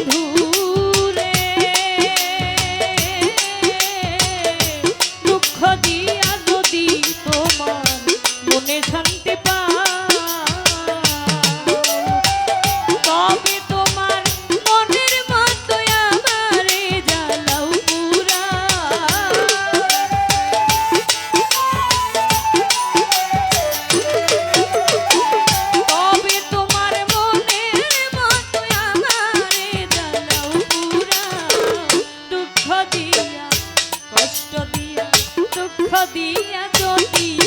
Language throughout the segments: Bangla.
বন্ধু দিয়া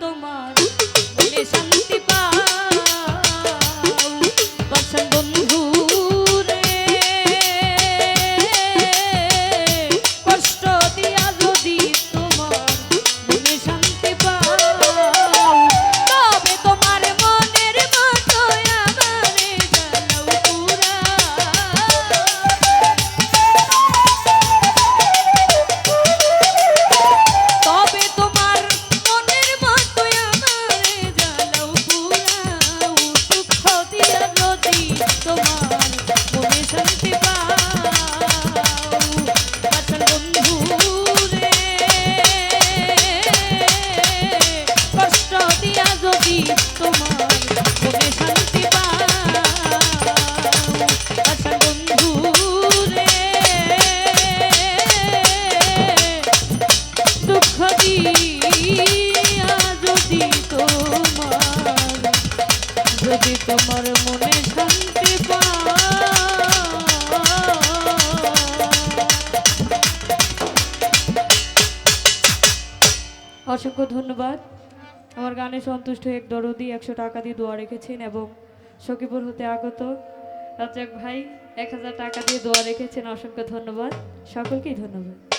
তোমার অসংখ্য ধন্যবাদ। আমার গানে সন্তুষ্ট এক দরদি একশো টাকা দিয়ে দোয়া রেখেছেন এবং সখীপুর হতে আগত রাজ্জাক ভাই এক হাজার টাকা দিয়ে দোয়া রেখেছেন। অসংখ্য ধন্যবাদ। সকলকেই ধন্যবাদ।